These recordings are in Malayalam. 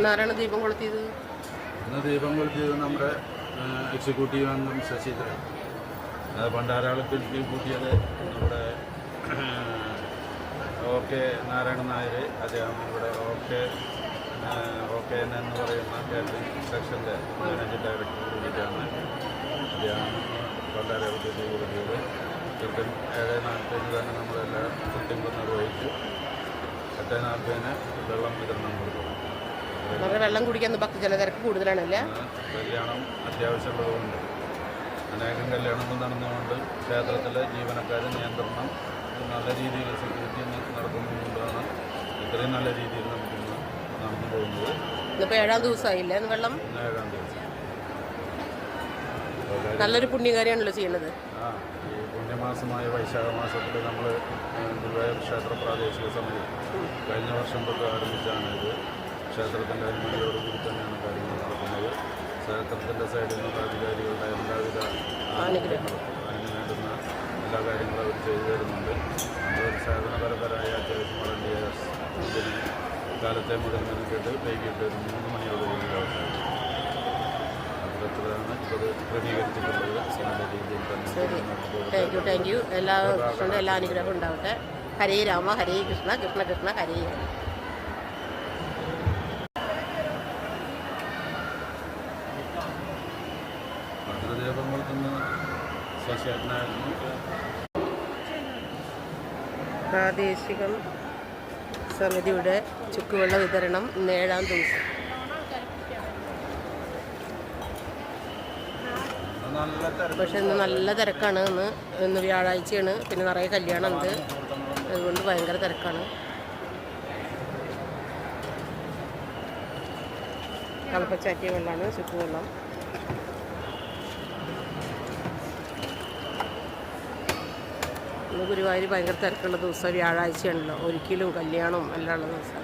ഇന്നാരാണ് ദീപം കൊളുത്തിയത്? ഇന്ന് ദീപം കൊളുത്തിയത് നമ്മുടെ എക്സിക്യൂട്ടീവ് അംഗം ശശീന്ദ്രൻ അത് പണ്ടാരാളത്തിൽ കൂട്ടിയത് നമ്മുടെ ഒ കെ നാരായണൻ നായർ അദ്ദേഹം ഇവിടെ O K O K N എന്ന് പറയുന്ന കാറ്ററിംഗ് സെക്ഷന്റെ മാനേജിംഗ് ഡയറക്ടർ കൂടിയിട്ടാണ് അദ്ദേഹം പണ്ടാരാളത്തിൽ കൂടിയത് കൃത്യം ഏഴ് നാൽപ്പതിന് തന്നെ നമ്മളെല്ലാം കൃത്യങ്ങൾ നിർവഹിച്ചു എട്ട് നാൽപ്പതിന് വെള്ളം വിതരണം കൊടുക്കും വളരെ വെള്ളം കുടിക്കാൻ ഭക്തജന തിരക്ക് കൂടുതലാണല്ലേ? കല്യാണം അത്യാവശ്യമുള്ളതുകൊണ്ട്. അനേകം കല്യാണങ്ങൾ നടന്നുകൊണ്ട് ക്ഷേത്രത്തിലെ ജീവനക്കാരെ നിയന്ത്രണം നല്ല രീതിയിൽ സെക്യൂരിറ്റി നടത്തുന്നതുകൊണ്ടാണ് ഇത്രയും നല്ല രീതിയിൽ നമുക്ക് നടന്നു പോകുന്നത്. ഇന്നിപ്പോൾ ഏഴാം ദിവസമായില്ലേ വെള്ളം? ഏഴാം ദിവസം. നല്ലൊരു പുണ്യകാര്യമാണല്ലോ ചെയ്യുന്നത് ആ ഈ പുണ്യമാസമായ വൈശാഖ മാസത്തിൽ നമ്മൾ ഗുരുവായൂർ ക്ഷേത്ര പ്രാദേശിക സമിതി കഴിഞ്ഞ വർഷം തൊട്ട് ആരംഭിച്ചാണ് ഇത് ക്ഷേത്രത്തിന്റെ അനുമതിയോടുകൂടി തന്നെയാണ് കാര്യങ്ങൾ നടക്കുന്നത്. ക്ഷേത്രത്തിന്റെ സൈഡിൽ നിന്നുള്ള അധികാരികളുടെ എല്ലാവിധ. അതിന് വേണ്ടുന്ന എല്ലാ കാര്യങ്ങളും അവർ ചെയ്തു തരുന്നുണ്ട്. നമ്മളൊരു സേവനപരപരായ അത്യാവശ്യം വളണ്ടിയ കാലത്തെ മുതൽ മെനക്കെട്ട് വൈകിട്ട് ഒരു മൂന്ന് മണിയോട് കൂടി അവസാനിക്കും. അത്തരത്തിലാണ് ഇത് ക്രമീകരിച്ചിട്ടുള്ളത്. നല്ല രീതിയിൽ തന്നെ ശരി. നടന്നു താങ്ക് യു താങ്ക് യു എല്ലാ കൃഷ്ണന്റെ എല്ലാ അനുഗ്രഹവും ഉണ്ടാവട്ടെ. ഹരേ രാമ ഹരേ കൃഷ്ണ കൃഷ്ണ കൃഷ്ണ ഹരേ. പ്രാദേശികം സമിതിയുടെ ചുക്കുവെള്ള വിതരണം ഇന്ന് ദിവസം. പക്ഷെ ഇന്ന് നല്ല തിരക്കാണ്. ഇന്ന് ഇന്ന് വ്യാഴാഴ്ചയാണ്. പിന്നെ നിറയെ കല്യാണം ഉണ്ട് അതുകൊണ്ട് ഭയങ്കര തിരക്കാണ്. കളപ്പച്ചാറ്റിയ വെള്ളമാണ് ചുക്കുവെള്ളം. ഇന്ന് ഗുരുവായൂർ ഭയങ്കര തിരക്കുള്ള ദിവസം വ്യാഴാഴ്ചയാണല്ലോ. ഒരിക്കലും കല്യാണവും എല്ലാം ഉള്ള ദിവസം.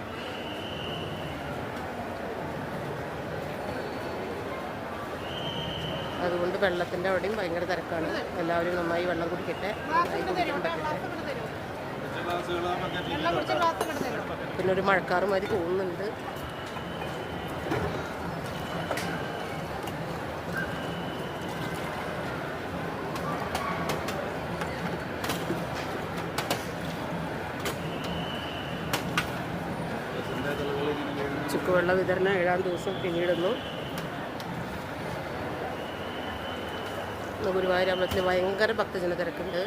അതുകൊണ്ട് വെള്ളത്തിന്റെ അവിടെയും ഭയങ്കര തിരക്കാണ്. എല്ലാവരും നന്നായി വെള്ളം കുടിക്കട്ടെ പിന്നെ ഒരു മഴക്കാറുമാതിരി തോന്നുന്നുണ്ട്. ചുക്കുവെള്ള വിതരണം ഏഴാം ദിവസം പിന്നിടുന്നു. ഗുരുവായൂരമ്പലത്തിൽ ഭയങ്കര ഭക്തജന തിരക്കുണ്ട്.